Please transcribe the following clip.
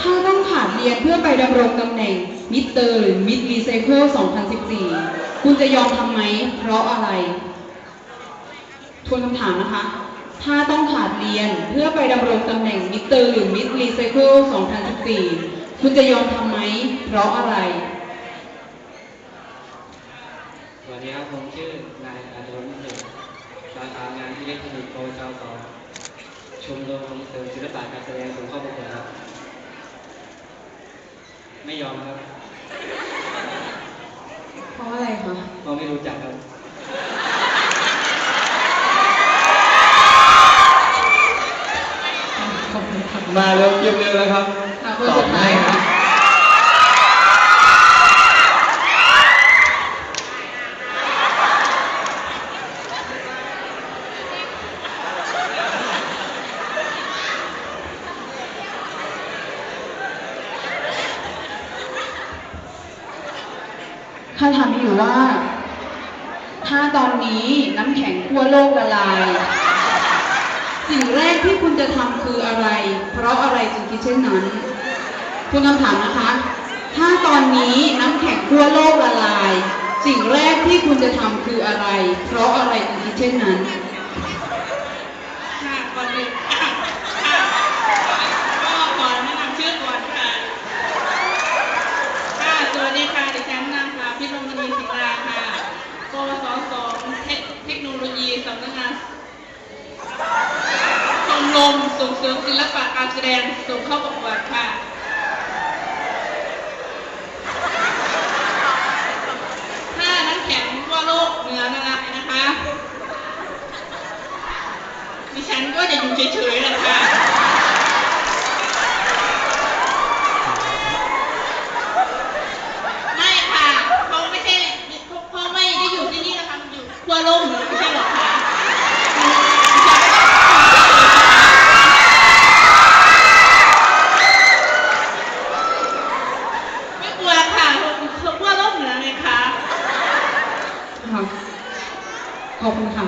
ถ้าต้องขาดเรียนเพื่อไปดำรงตำแหน่งมิสเตอร์หรือมิสรีไซเคิล2014 คุณจะยอมทำไหม เพราะอะไร ทวนคำถามนะคะ ถ้าต้องขาดเรียนเพื่อไปดำรงตำแหน่งมิสเตอร์หรือมิสรีไซเคิล2014 คุณจะยอมทำไหม เพราะอะไรสวัสดีครับผมชื่อนายอาดุลเอกสาขางานอิเล็กทรอนิกส์ปวชสอง ชมรมส่งเสริมศิลปะการแสดงส่งเข้าประกวดครับ ไม่ยอมครับ เพราะอะไรคะเพราะไม่รู้จักครับขอบคุณค่ะมาเร็วเร็วๆแล้วครับ ค่ะคนสุดท้ายค่ะ ถ้าถามมีอยู่ว่า ถ้าตอนนี้น้ำแข็งขั้วโลกละลาย สิ่งแรกที่คุณจะทำคืออะไร เพราะอะไรจึงคิดเช่นนั้น คุณคำถามนะคะ ถ้าตอนนี้น้ำแข็งขั้วโลกละลาย สิ่งแรกที่คุณจะทำคืออะไร เพราะอะไรจึงคิดเช่นนั้น รมส่งเสริมศิลปะการแสดงส่งเข้าประกวดค่ะถ้าน้ำแข็งว่าโลกเหนือนะนะคะดิฉันก็จะอยู่เฉยๆและค่ะไม่ค่ะเขาไม่ใช่เขาไม่ได้อยู่ที่นี่นะคะอยู่ขั้วโลกเหนือ ค่ะ ขอบคุณค่ะ